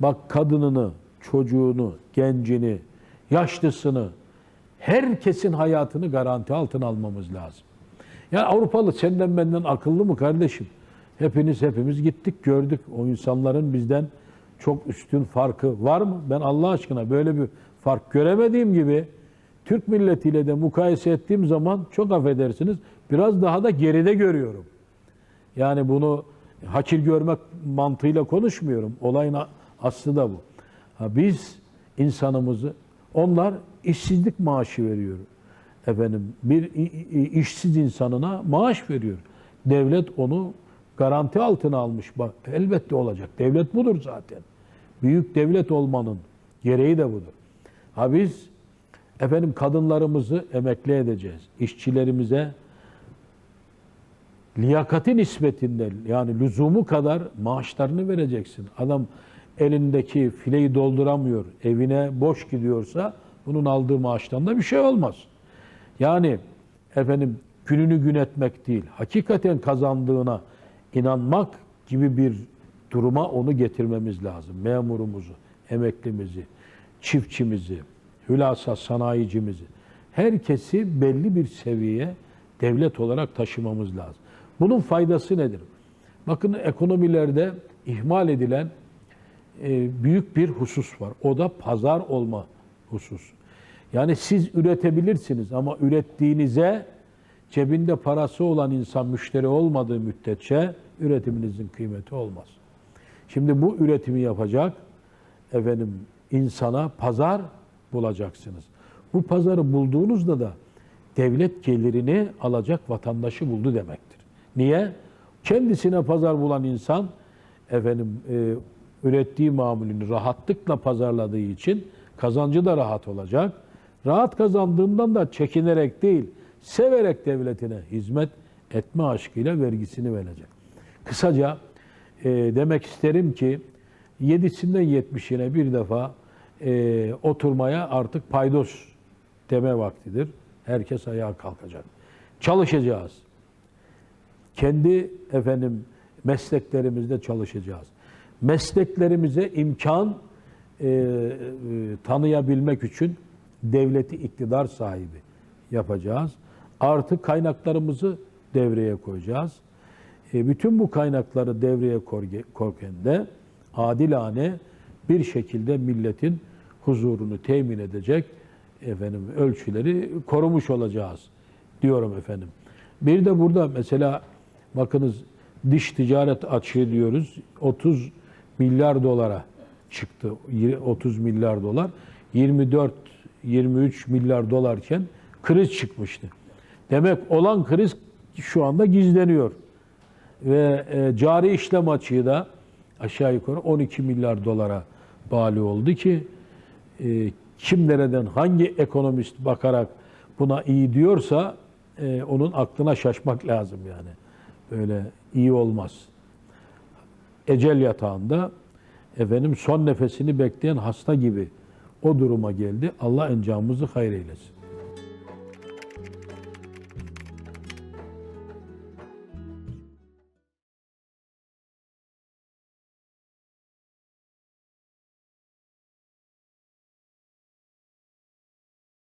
Bak kadınını, çocuğunu, gencini, yaşlısını, herkesin hayatını garanti altına almamız lazım. Ya Avrupalı senden benden akıllı mı kardeşim? Hepiniz hepimiz gittik gördük. O insanların bizden çok üstün farkı var mı? Ben Allah aşkına böyle bir fark göremediğim gibi Türk milletiyle de mukayese ettiğim zaman çok affedersiniz biraz daha da geride görüyorum. Yani bunu hakir görmek mantığıyla konuşmuyorum. Olayın aslı da bu. Ha, biz insanımızı, onlar işsizlik maaşı veriyor. Efendim bir işsiz insanına maaş veriyor. Devlet onu garanti altına almış. Bak elbette olacak. Devlet budur zaten. Büyük devlet olmanın gereği de budur. Ha biz efendim kadınlarımızı emekli edeceğiz. İşçilerimize liyakati nispetinde yani lüzumu kadar maaşlarını vereceksin. Adam elindeki fileyi dolduramıyor, evine boş gidiyorsa bunun aldığı maaştan da bir şey olmaz. Yani efendim gününü gün etmek değil, hakikaten kazandığına inanmak gibi bir duruma onu getirmemiz lazım. Memurumuzu, emeklimizi, çiftçimizi, hülasa sanayicimizi, herkesi belli bir seviyeye devlet olarak taşımamız lazım. Bunun faydası nedir? Bakın ekonomilerde ihmal edilen büyük bir husus var. O da pazar olma husus. Yani siz üretebilirsiniz ama ürettiğinize cebinde parası olan insan müşteri olmadığı müddetçe üretiminizin kıymeti olmaz. Şimdi bu üretimi yapacak efendim insana pazar bulacaksınız. Bu pazarı bulduğunuzda da devlet gelirini alacak vatandaşı buldu demektir. Niye? Kendisine pazar bulan insan efendim e, ürettiği mamulünü rahatlıkla pazarladığı için kazancı da rahat olacak. Rahat kazandığından da çekinerek değil, severek devletine hizmet etme aşkıyla vergisini verecek. Kısaca e, demek isterim ki yedisinden yetmişine bir defa e, oturmaya artık paydos deme vaktidir. Herkes ayağa kalkacak. Çalışacağız. Kendi efendim mesleklerimizde çalışacağız. Mesleklerimize imkan e, e, tanıyabilmek için devleti iktidar sahibi yapacağız. Artı kaynaklarımızı devreye koyacağız. E, bütün bu kaynakları devreye koyarken de adilane bir şekilde milletin huzurunu temin edecek efendim ölçüleri korumuş olacağız diyorum efendim. Bir de burada mesela bakınız dış ticaret açığı diyoruz 30 milyar dolara çıktı. 30 milyar dolar 24 23 milyar dolarken kriz çıkmıştı. Demek olan kriz şu anda gizleniyor. Ve e, cari işlem açığı da aşağı yukarı 12 milyar dolara bali oldu ki e, kim nereden hangi ekonomist bakarak buna iyi diyorsa e, onun aklına şaşmak lazım yani. Böyle iyi olmaz. Ecel yatağında efendim son nefesini bekleyen hasta gibi o duruma geldi. Allah encamımızı hayır eylesin.